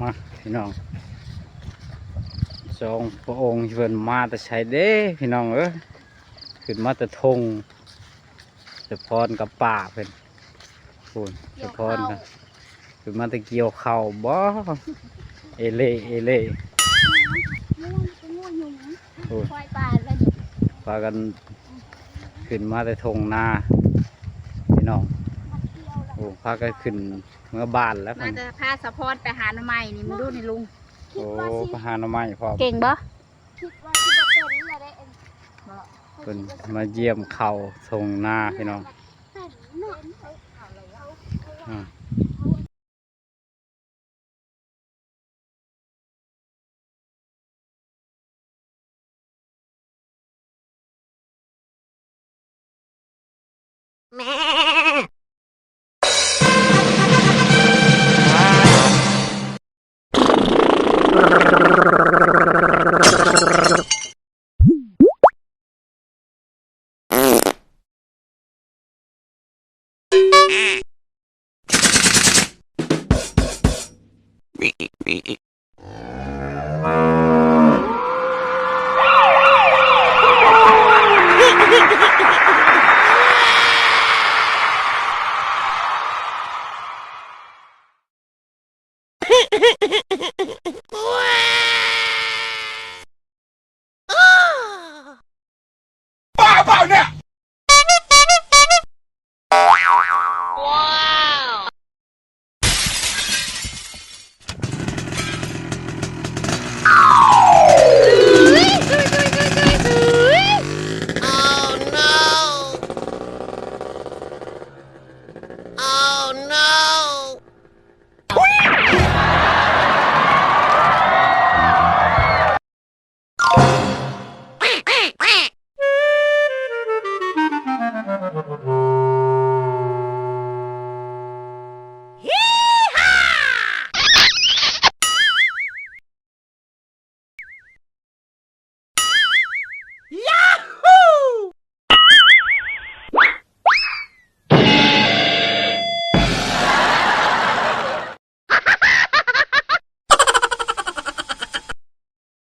มาพี่น้องสองพระองค์เพิ่นมาแต่ใช้เด้พี่น้องเอ้ยขึ้นมาแต่ทงสะพรกับป่าเพิ่นพูนสะพรกันขึ้นมาแต่เกี่ยวเข่าวบ่เอเล่เอเล่โอ้ยคอยปลาแล้วพากันขึ้นมาแต่ทงนาพี่น้องโอ้พากันขึ้นเมื่อบ้านแล้วมาเพิ่นจะพาสะพอนไปหาหน่อไม้นี่มึงดูนี่ลุง โอ้ไปหาหน่อไม้พร้อมเก่งบ่คิดว่าคิดว่าเป็นอะไรเองเพิ่นมาเยี่ยมเขาทงนาพี่น้องเป็นเนาะเอาเล ยเ Oh, no!